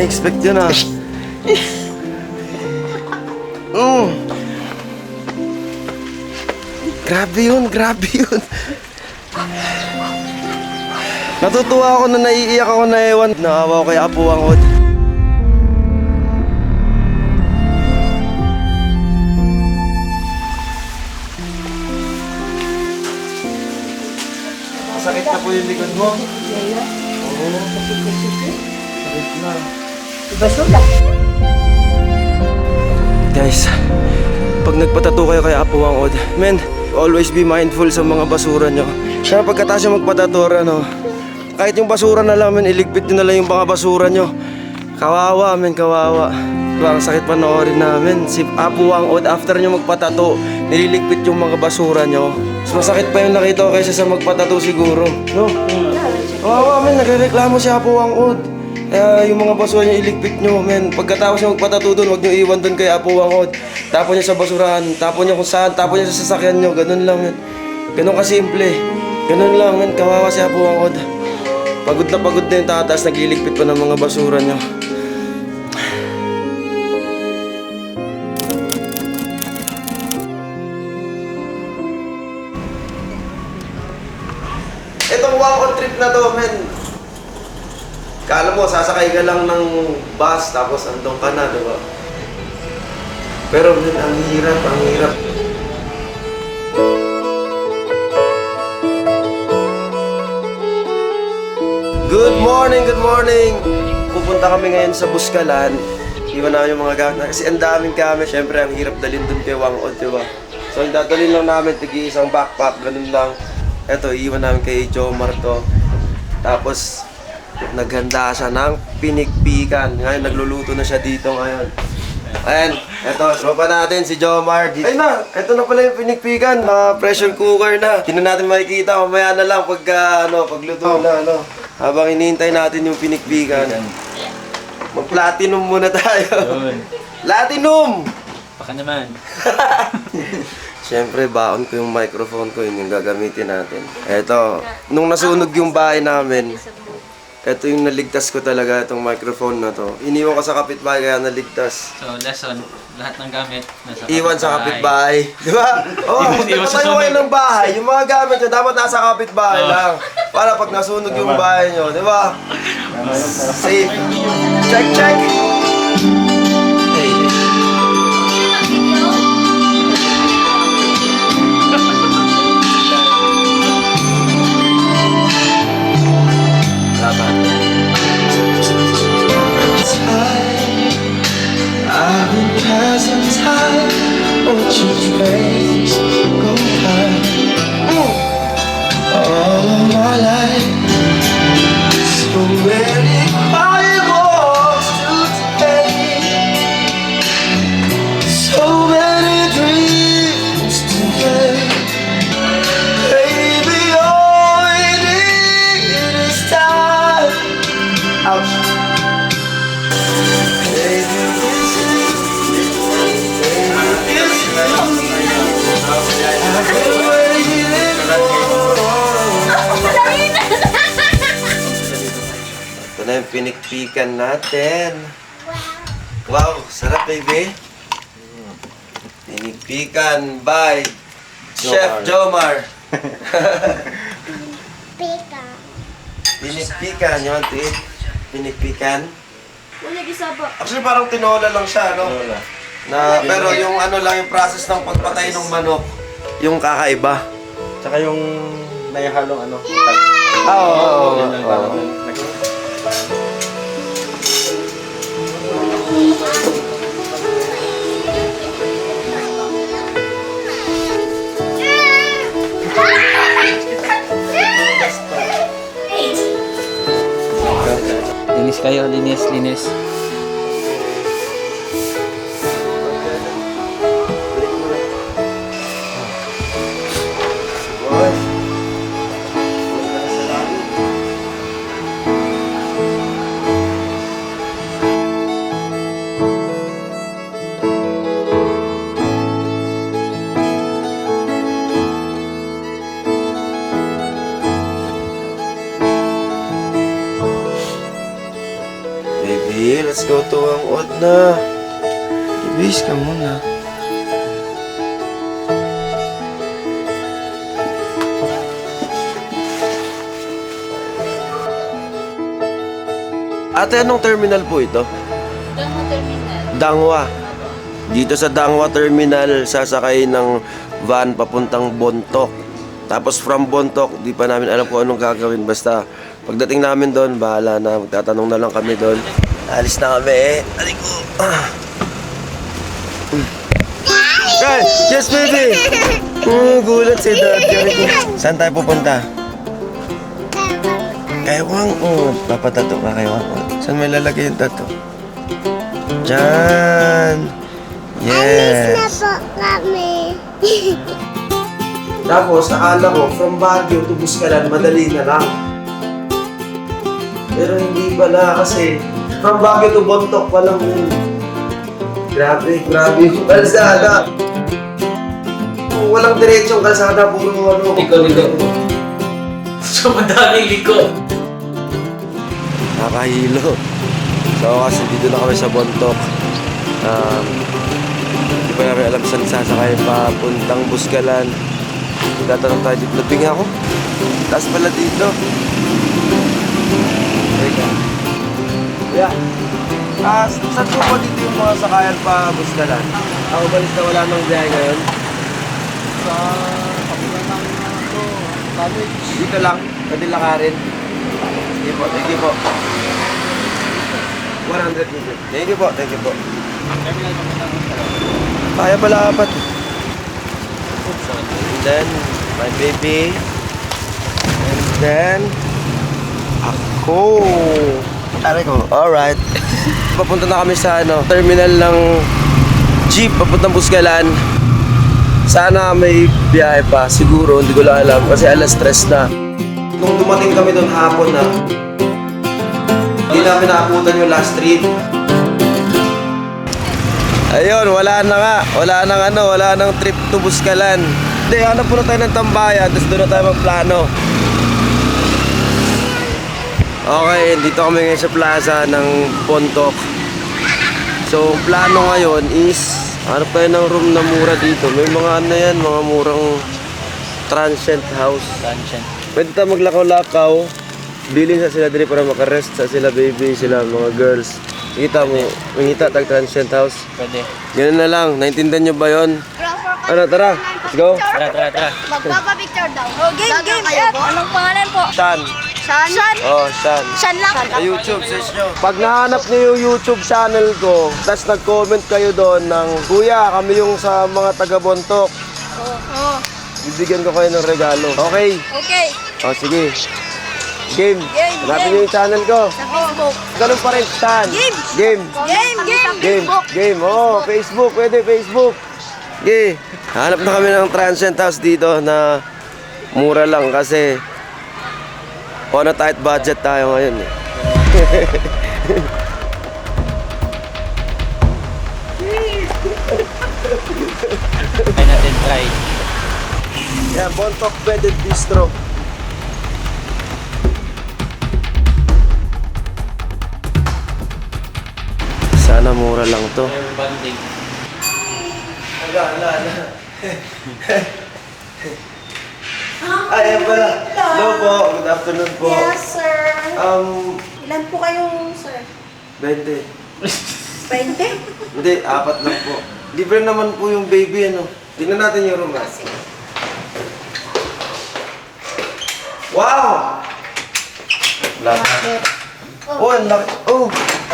na-expect yun ah. Mm. Grabe yun, grabe yun. Natutuwa ako na naiiyak ako na ewan. Naawa ko kay Apo Wangod. Masakit na po yung likod mo. Sakit na. Basura. Guys, pag nagpatato kayo kay Apo Wangod, men, always be mindful sa mga basura nyo. Siya pagkatapos nyo magpatato, ano, kahit yung basura na lang, men, iligpit nyo na lang yung mga basura nyo. Kawawa, men, kawawa. Diba, sakit panoorin namin. Si Apo Wangod, after nyo magpatato, nililigpit yung mga basura nyo. Mas masakit pa yung nakita ko kaysa sa magpatato siguro. No? Kawawa, men, nagrereklamo si Apo Wangod. Kaya yung mga basura niya iligpit nyo, men. Pagkatapos niya magpatato doon, huwag niyo iwan doon kay Apo Wangod. Tapon niya sa basurahan, tapon niya kung saan, tapon niya sa sasakyan niyo. Ganun lang, men. Ganun kasimple. Ganun lang, men. Kawawa si Apo Wangod. Pagod na pagod na yung tatas, nagliligpit pa ng mga basura niyo. Itong walk-on trip na to, men. Kala mo, sasakay ka lang ng bus, tapos andun ka na, di ba? Pero, men, ang hirap, ang hirap. Good morning, good morning! Pupunta kami ngayon sa Buskalan. Iwan namin yung mga gamit. Kasi ang daming gamit. Siyempre, ang hirap dalhin dun kay Wangod, di ba? So, yung dadalhin lang namin, tigi isang backpack, ganun lang. Eto, iwan namin kay Jomar to. Tapos, naghanda siya ng pinikpikan. Ngayon, nagluluto na siya dito ngayon. Ayan, eto, tropa natin si Jomar. Ay na, eto na pala yung pinikpikan. Na pressure cooker na. Hindi na natin makikita. Mamaya na lang pagka, ano, pagluto na, ano. Habang hinihintay natin yung pinikpikan. Mag-platinum muna tayo. Platinum! Baka naman. Siyempre, baon ko yung microphone ko, yun yung gagamitin natin. Eto, nung nasunog yung bahay namin, eto yung naligtas ko talaga, itong microphone na to. Iniwan ko sa kapitbahay kaya naligtas. So, lesson, lahat ng gamit nasa Iwan sa kapitbahay. Di ba? Oo, oh, Iwan sa tayo kayo sunog. ng bahay. Yung mga gamit nyo, dapat nasa kapitbahay Oo. lang. Para pag nasunog yung bahay nyo, di ba? Safe. Check, check. Passing na yung pinikpikan natin. Wow, sarap baby. Pinikpikan by Chef Jomar. Pika. Pinikpikan, you want to eat? Pinikpikan? Wala gisaba. Actually parang tinola lang siya, no? Na, pero yung ano lang, yung process ng pagpatay ng manok, yung kakaiba. Tsaka yung naihalong ano. Ah, oo, oo, oo, Yun lang Linis kayo, linis, linis. Na. Ibis ka muna. Ate, anong terminal po ito? Mo terminal. Dangwa. Dito sa Dangwa Terminal, sasakay ng van papuntang Bontok. Tapos from Bontok, di pa namin alam kung anong gagawin. Basta pagdating namin doon, bahala na. Magtatanong na lang kami doon. Alis na kami. Aling ko. Hey, yes baby! Mm, gulat si dad. Aling ko. Saan tayo pupunta? Kay Wang Od. Papatato ka kay Wang Od. Saan may lalagay yung tato? Diyan. Yes. po kami. Tapos, akala ko, from Baguio to Buscalan, madali na lang. Pero hindi pala kasi from Baguio to Bontok pa lang yun. Grabe, grabe yung kalsada. Kung walang diretsong kalsada, puro ano. Liko-liko. So, madaming liko. Nakahilo. So, kasi dito na kami sa Bontok. Um, hindi pa namin alam saan sasakay papuntang Buscalan. Tatanong tayo dito. Labing ako. Taas pala dito. Teka. Yeah. Ah, saan po ba dito yung mga sakayan pa Buscalan? Ako balis na wala nang biyahe ngayon? Sa kapila ng ito, college. Dito lang? Pwede lakarin? Sige po, thank you po. 100 meter. Thank you po, thank you po. Kaya pala apat. And then, my baby. And then, ako. Aray ko, alright. Papunta na kami sa ano, terminal ng jeep papuntang Busgalan. Sana may biyahe pa. Siguro, hindi ko lang alam kasi alas stress na. Nung dumating kami doon hapon na, hindi namin naabutan yung last street. Ayun, wala na nga. Wala nang ano, wala nang trip to Buscalan. Hindi, hanap po na tayo ng tambayan, tapos doon na tayo magplano. Okay, dito kami ngayon sa plaza ng Pontok. So, plano ngayon is, hanap tayo ng room na mura dito. May mga ano yan, mga murang transient house. Luncheon. Pwede tayo maglakaw-lakaw. Bili sa sila diri para makarest sa sila baby, sila mga girls. Kita mo, mangita tag transient house. Pwede. Ganun na lang, naintindihan nyo ba yon? Ano, tara, let's go. Tara, tara, tara. Magpapapicture daw. Oh, game, game. Kayo? Anong pangalan po? Shan. Shan? Shan? Oh, Shan. Shan lang. Sa YouTube, search nyo. Pag nahanap nyo yung YouTube channel ko, tapos nag-comment kayo doon ng, Kuya, kami yung sa mga taga-bontok. Oo. Bibigyan ko kayo ng regalo. Okay. Okay. Oh, sige. Game. Game, Hanapin yung channel ko. Sa Facebook. Ganun pa rin, Shan. Game. Game. Game, game. Game, game. Oh, Facebook, pwede Facebook. Okay. Hanap na kami ng transient house dito na mura lang kasi on a tight budget tayo ngayon eh. Try natin try. Yan, Bontok Bedded Bistro. Sana mura lang to. Wala, wala, wala. Ay, ayan pala. Hello po. Good afternoon po. Yes, sir. Um, Ilan po kayong, sir? 20. 20? Hindi, apat lang po. Libre naman po yung baby, ano. Tingnan natin yung room, ah. Wow! Laki. Oh, ang laki. Oh,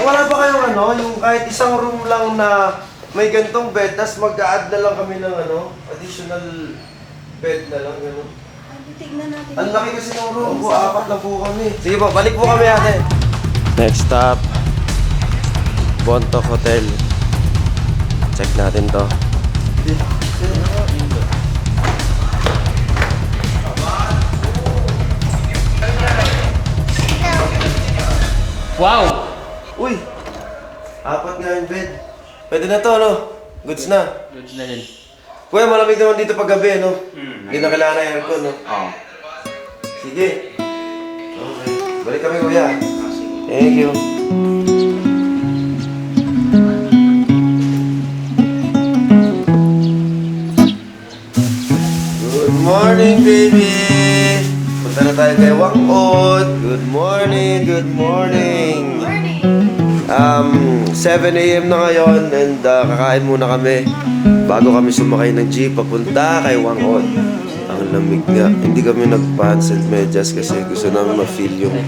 wala ba kayong ano, yung kahit isang room lang na may gantong bed, tas mag-add na lang kami ng ano, additional bed na lang, gano'n. Tignan natin. Ang laki kasi ng room ko, apat na po kami. Sige po, balik po kami ate. Next stop, Bontok Hotel. Check natin to. Wow! Uy! Apat nga yung bed. Pwede na to, no? Goods na. Goods na din. Kuya, malamig naman dito pag gabi, no? Hmm. Hindi na kailangan ng aircon, no? Oo. Oh. Sige. Okay. Balik kami, kuya. Thank you. Good morning, baby! Punta na tayo kay Wangod. Good morning, good morning. Good morning. Um, 7 a.m. na ngayon and uh, kakain muna kami bago kami sumakay ng jeep papunta kay Wangod. Ang lamig nga. Hindi kami nag-pants and medyas kasi gusto namin ma-feel yung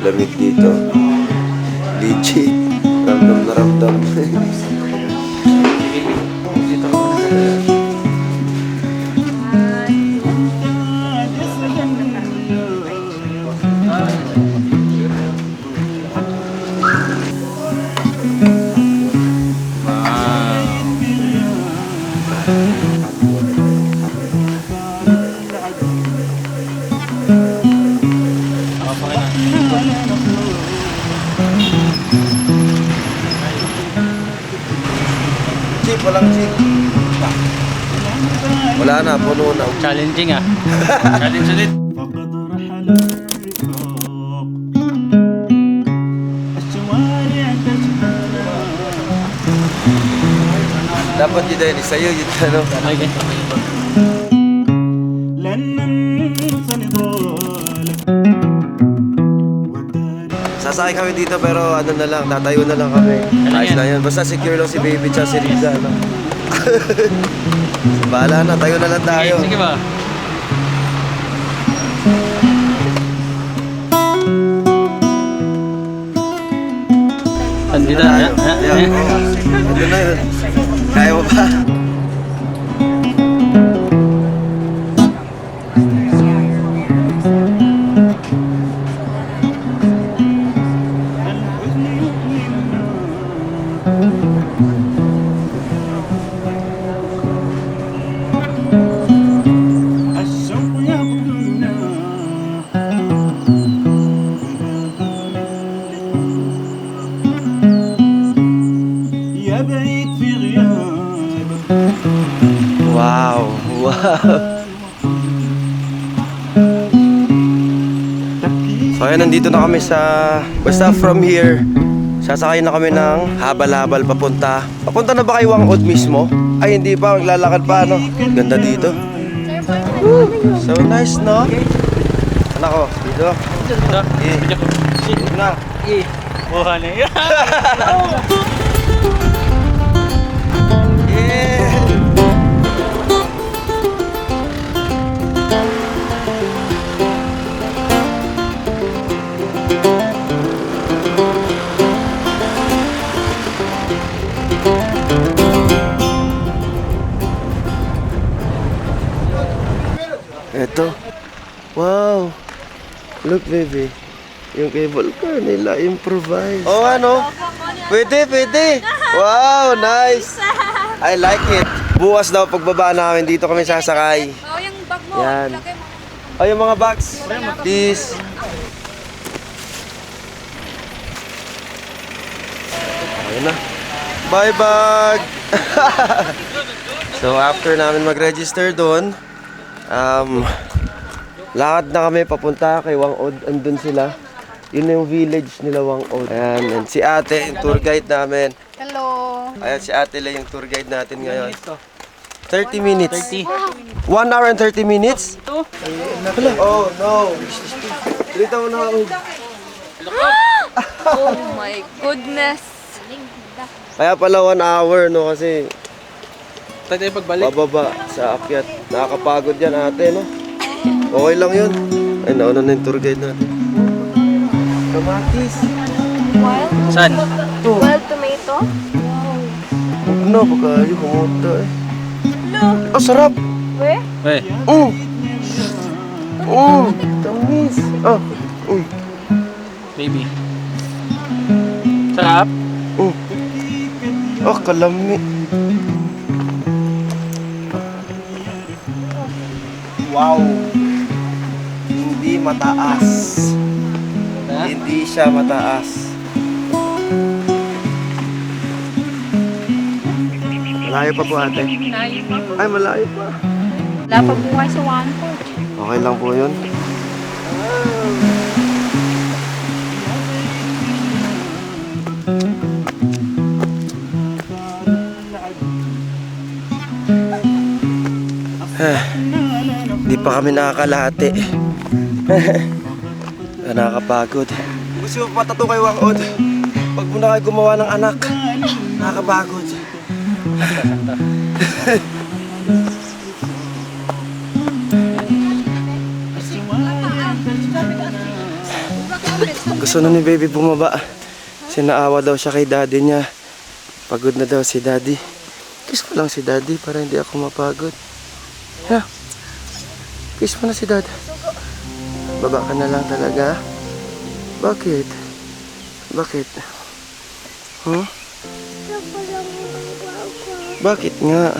lamig dito. Legit. Ramdam na ramdam. walang seat. Wala na, puno na. Challenging ah. Challenge ulit. Dapat yun dahil sa'yo, yun tanong. Okay. Sasakay kami dito pero ano na lang, tatayo na lang kami. Ayos yan? na yan. Basta secure lang si baby tsaka si Riza. Ano? Bahala na, tayo na lang tayo. Sige ba? Andito na. Tayo. Yeah, oo. Ito na. Kaya mo pa? Na kami sa... Basta from here, sasakay na kami ng habal-habal papunta. Papunta na ba kay Wangod mismo? Ay, hindi pa. Maglalakad pa, no? Ganda dito. So nice, no? Anak ko, dito. Dito. Eh, Video ko. dito na. Eh. Buha na Yung cable car nila, improvise. Oh, ano? Pwede, pwede. Wow, nice. I like it. Bukas daw pagbaba namin, dito kami sasakay. Oh, yung bag mo. Yan. Oh, yung mga bags. Please. Ayun na. Bye, bag! so, after namin mag-register doon, um, lakad na kami papunta kay Wangod. Andun sila. Yun na yung village nila Wangod. Ayan, and si ate, yung tour guide namin. Hello. Ayan, si ate lang yung tour guide natin ngayon. 30 minutes. 30. 1 hour and 30 minutes? Hala. Oh, no. Dito mo na ako. Oh my goodness. Kaya pala 1 hour, no? Kasi Tayo tayo pagbalik. bababa sa akyat. Nakakapagod yan ate, no? Okay lang yun. Ay, nauna na yung tour guide natin. Kamatis. Wild? Saan? Wild tomato? Huwag na, baka ayaw pumunta eh. Oh, sarap! Weh? Eh. Mm! Mm! Tamis! Ah! Mm! Baby. Sarap. Mm! Oh, kalami! Wow! Hindi mataas. Hindi siya mataas. Malayo pa po ate. Layo pa. Ay, malayo pa. Wala pa buhay sa one port. Okay lang po yun. Di pa kami nakakalahati. Nakakapagod. Gusto mo patato kay Wangod? Pag mo na kayo gumawa ng anak, nakakapagod. Gusto na ni baby bumaba. Sinaawa daw siya kay daddy niya. Pagod na daw si daddy. Kiss mo lang si daddy para hindi ako mapagod. Ha? Kiss mo na si dad. Baba ka na lang talaga. Bakit? Bakit? Huh? Bakit nga?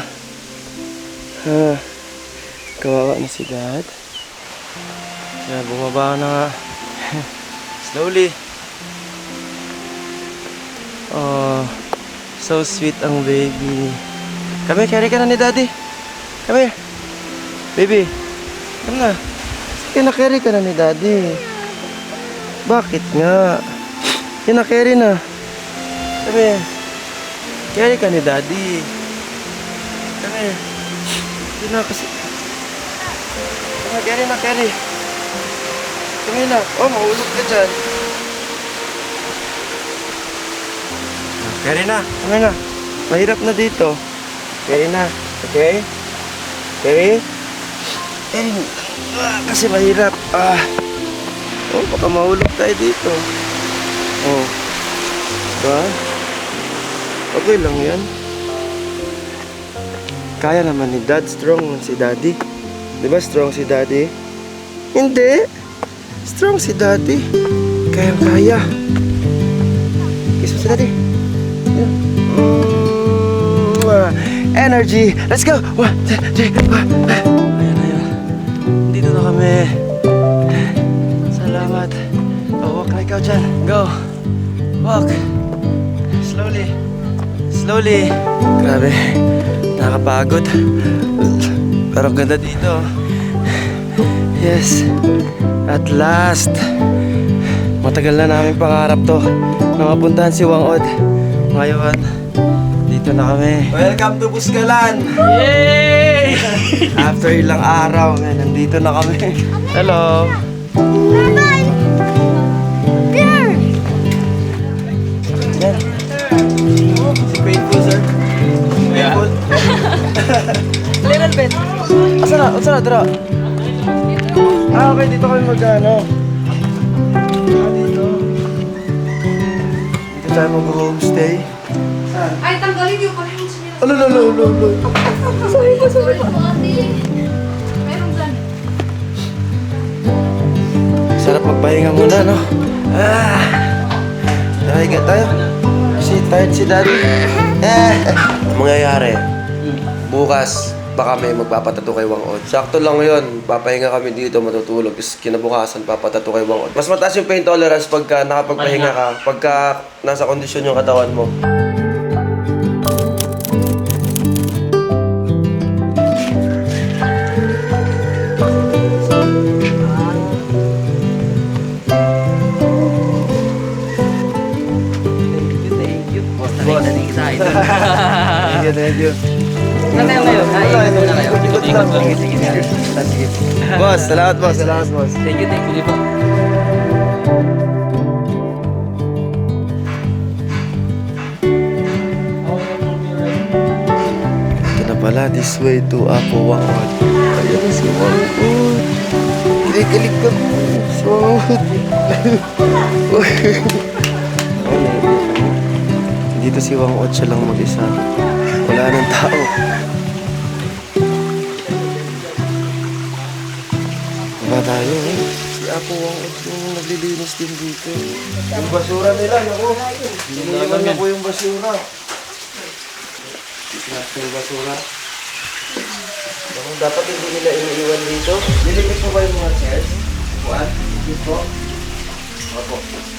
Ha? Kawawa na si dad. Kaya bumaba na nga. Slowly. Oh, so sweet ang baby. Here, carry ka na ni daddy. Here. Baby, come na. Sige, na-carry ka na ni daddy. Bakit nga? Kina-carry na. Here. Carry ka ni daddy. Here. Hindi na kasi. Here, carry na, carry. Here na. Oh, mahulog ka dyan. Carry na. Here na. Mahirap na dito. Carry na. Okay? Carry? Carry. Ah, kasi mahirap. Ah. Oh, baka mahulog tayo dito. Oh. Ba? Okay lang yan. Kaya naman ni dad. Strong man si daddy. Di ba strong si daddy? Hindi. Strong si daddy. Kaya kaya. Kiss mo si daddy. Yeah. Mwah. Energy. Let's go. One, two, three, four. Ayan, ayan. Dito na kami. Salamat. Oh, walk na ikaw dyan. Go. Walk. Slowly. Slowly. Grabe. Nakapagod. Pero ganda dito. Yes. At last. Matagal na namin pangarap to. Na mapuntahan si Wangod. Ngayon, dito na kami. Welcome to Buskalan! Yay! After ilang araw, man, nandito na kami. Hello! Yan. Si Painful, sir. Painful. Little bit. Asa na? Asa na? Tara. Ah, okay. Dito kami mag-ano. Ah, dito. Dito tayo mag-homestay. Ay, tanggalin yung pahingis Alo, alo, alo, alo, alo. Sorry po, sorry po. Meron dyan. Sarap magpahinga muna, no? Ah! Tara, higa tayo. Kasi tired si daddy. Eh! Ang mangyayari, bukas, baka may magpapatato kay Wangod. Sakto lang yun. Papahinga kami dito, matutulog. Tapos kinabukasan, papatato kay Wangod. Mas mataas yung pain tolerance pagka nakapagpahinga ka. Pagka nasa kondisyon yung katawan mo. Kayo ngayon? Ah, muna kayo. Ikot lang. Sige, sige, sige. Boss, salamat boss, salamat boss. Thank you, thank you. Ito na pala, this way to Apo Wangod. Ayan na si Wangod. Kilig-kilig ka po. Si Wangod. Dito si Wangod siya lang mag-isa. Wala nang tao. Diba tayo eh? Si Apo Wangod yung naglilinis din dito. Yung basura nila, naku. Hindi naman na po yung basura. Pinakta yung basura. Naku, dapat hindi nila iniiwan dito. Nilipit mo ba yung mga chairs? One, two po. Opo.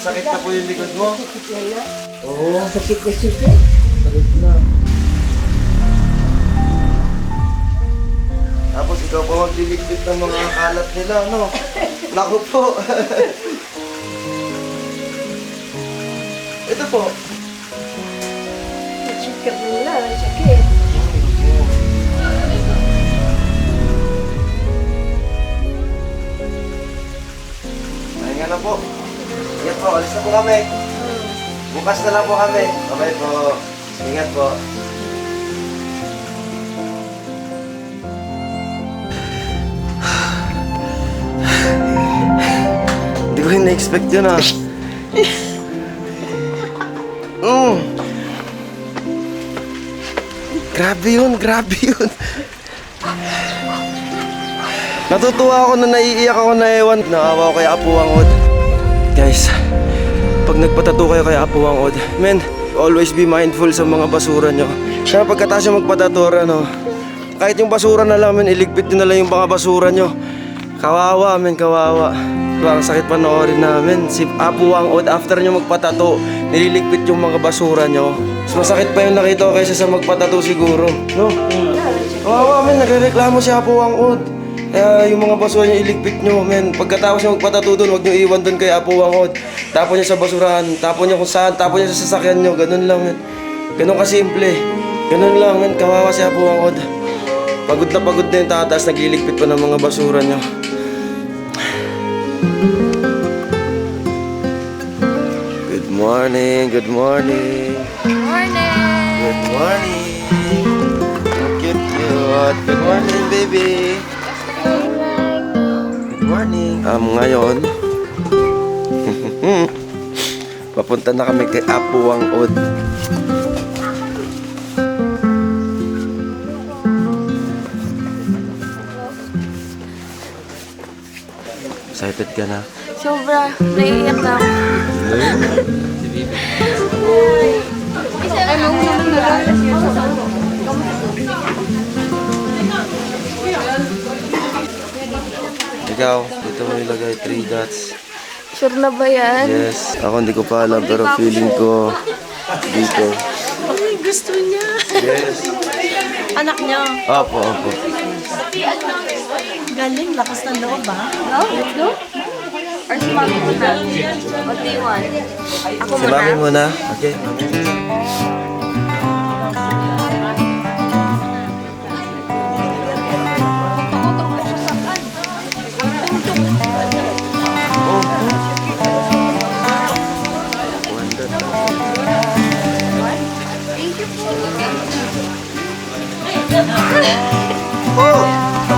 Masakit na po yung likod mo. Oo. Sakit na sakit. Sakit na. Tapos ikaw pa magliligpit ng mga kalat nila, no? Naku po. Ito po. Sakit nila, sakit. Mahinga na po. Ingat po, alis na po kami. Bukas na lang po kami. Bye po. Ingat po. Hindi ko rin na-expect yun ah. Mm. Grabe yun, grabe yun. Natutuwa ako na naiiyak ako na ewan. Naawa ko kay Apo Wangod. Guys, pag nagpatato kayo kay Apo Wangod, men, always be mindful sa mga basura nyo. Kaya pagkatapos nyo magpatato, ano, kahit yung basura na lang, men, iligpit nyo na lang yung mga basura nyo. Kawawa, men, kawawa. Parang sakit panoorin namin. Si Apo Wangod, after nyo magpatato, nililigpit yung mga basura nyo. Mas masakit pa yung nakita ko kaysa sa magpatato siguro. No? Kawawa, men, nagrereklamo si Apo Wangod. Kaya yung mga basura niya iligpit nyo, men. Pagkatapos niya magpatato doon, huwag niyo iwan doon kay Apo Wangod. Tapon niya sa basurahan, tapon niya kung saan, tapon niya sa sasakyan niyo. Ganun lang, men. Ganun kasimple. Ganun lang, men. Kawawa si Apo Wangod. Pagod na pagod na yung tatas, nagliligpit pa ng mga basura niyo. Good morning, good morning. Morning! Good morning. Cute, cute. Good morning, baby. Morning. Um, ngayon, papunta na kami kay Apo Wangod. Excited ka na? Sobra, naiiyak na ako. Mauna mo na lang. Ikaw, dito mo nilagay 3 dots. Sure na ba yan? Yes. Ako hindi ko pa alam pero feeling ko dito. Ay, gusto niya. Yes. Anak niya. Opo, opo. Galing, lakas ng loob ah. No? Let's go? Or si Mami muna? What do you want? Ako Si muna? mami muna. Okay.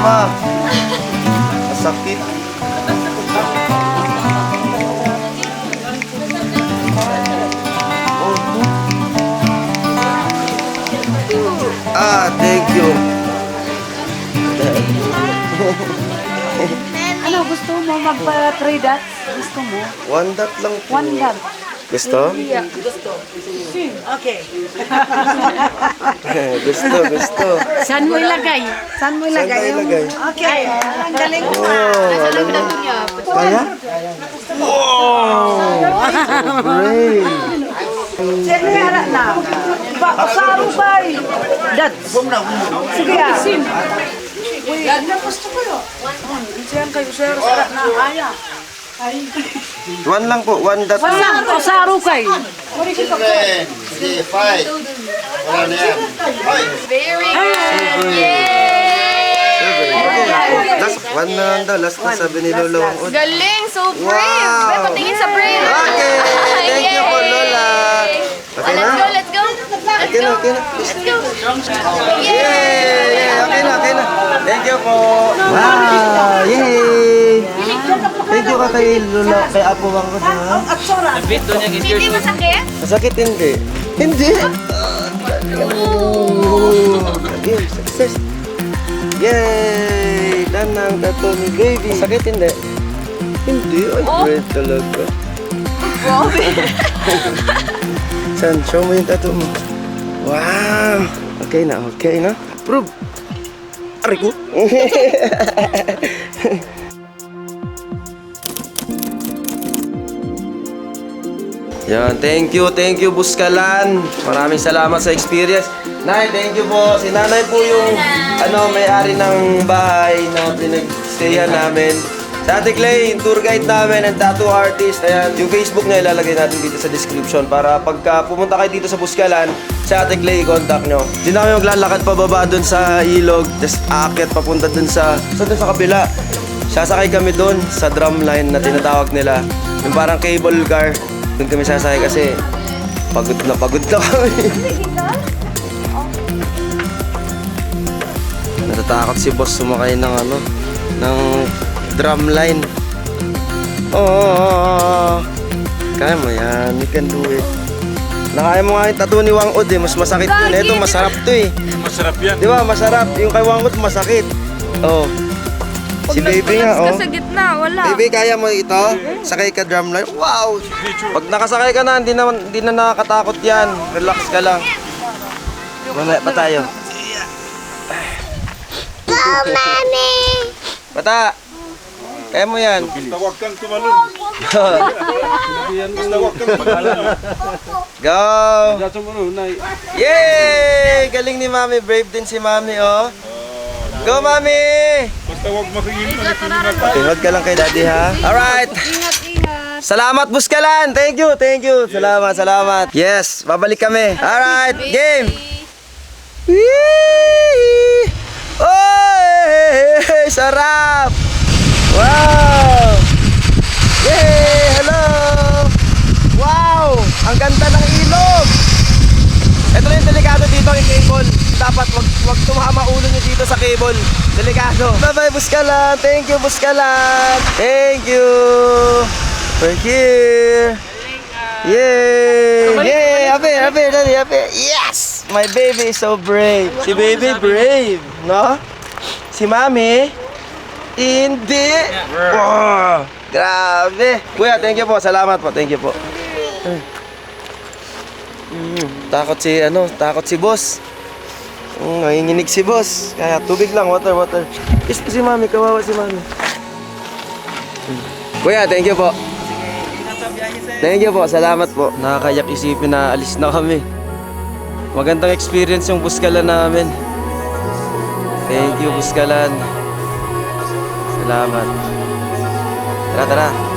Tama. Masakit. Ah, thank you. Ano, gusto mo magpa-three dots? Gusto mo? One dot lang po. One dot. Gusto? Yeah. Okay. gusto, gusto. Saan mo ilagay? Saan mo Saan tayo ilagay? Okay. Ang galing mo. Oh, alam mo. Kaya? Wow! Great! Sino yara na? Ba, kasaro ba? Dots. Sige ah. Ano gusto ko yun? Siyan kayo, sir. Sarap na kaya. One lang po, one dot. Wala, kasaro kay. Sige, five. Wala na yan. Hoy! Very good! Yay! Last one na lang daw, last na sabi ni Lolo. Galing! So brave! Wow! Patingin sa brave! Okay, thank you po, Lola. Okay Oh, let's na? go, let's go! Okay na, okay na. Let's go. Yay! Okay na, okay na. Thank you po. Wow! Yay! Thank you ka kay Lula, kay Apo Wang ko ha. At sora. Bit doon yung Hindi masakit? Masakit hindi. Hindi. Oh, Game, success. Yay! Tanang tato ni baby. Masakit hindi. Hindi. Ay, great talaga. San, show mo yung tattoo mo. Wow! Okay na, okay na. Prove. Aray ko. Yan, thank you, thank you Buskalan. Maraming salamat sa experience. Nay, thank you po. Si Nanay po yung ano, may-ari ng bahay na pinag-stayan namin. Sa Ate Clay, tour guide namin and tattoo artist. Ayan, yung Facebook niya ilalagay natin dito sa description para pagka pumunta kayo dito sa Buskalan, sa Ate Clay, contact nyo. Hindi na kami maglalakad pababa dun sa ilog, just aakyat papunta dun sa, sa dun sa kabila. Sasakay kami doon sa drum line na tinatawag nila. Yung parang cable car. Doon kami sasakay kasi pagod na pagod na kami. Natatakot si boss sumakay ng ano, ng drum line. Oo. Kaya mo yan. You can do it. Nakaya mo nga yung tattoo ni Wang Od eh. Mas masakit yun. Ito, masarap to eh. Masarap yan. Di ba? Masarap. Yung kay Wang Od, masakit. Oh. Si baby nga, oh. Sa gitna, wala. Baby, kaya mo ito? Sakay ka drumline? Wow! Pag nakasakay ka na, hindi na, hindi na nakakatakot yan. Relax ka lang. Mamaya pa tayo. Bata! Kaya mo yan. Basta huwag kang tumalon. Basta huwag kang tumalon. Go! Yay! Galing ni Mami. Brave din si Mami, oh. Go, Mami! Basta huwag makingin Tingod ka lang kay Daddy, ha? Alright! Ingat, ingat. Salamat, Buskalan! Thank you, thank you. Salamat, salamat. Yes, babalik kami. Alright, game! Whee! Oy! Sarap! Wow! Yay! Hello! Wow! Ang ganda ng ilog! Ito na yung delikado dito yung cable. Dapat wag, wag tumama ulo nyo dito sa cable. Delikado. Bye-bye, Buskalan. Thank you, Buskalan. Thank you. We're here. Yay! Yay! Ape, ape, daddy, ape. Yes! My baby is so brave. Si baby brave, no? Si mami, hindi. Wow! Grabe. Kuya, thank you po. Salamat po. Thank you po. Mm, takot si ano, takot si boss. Mm, nanginginig si boss. Kaya tubig lang, water, water. Po si mami, kawawa si mami. Mm. Kuya, thank you po. Thank you po, salamat po. Nakakayak isipin na alis na kami. Magandang experience yung buskalan namin. Thank you, buskalan. Salamat. Tara, tara.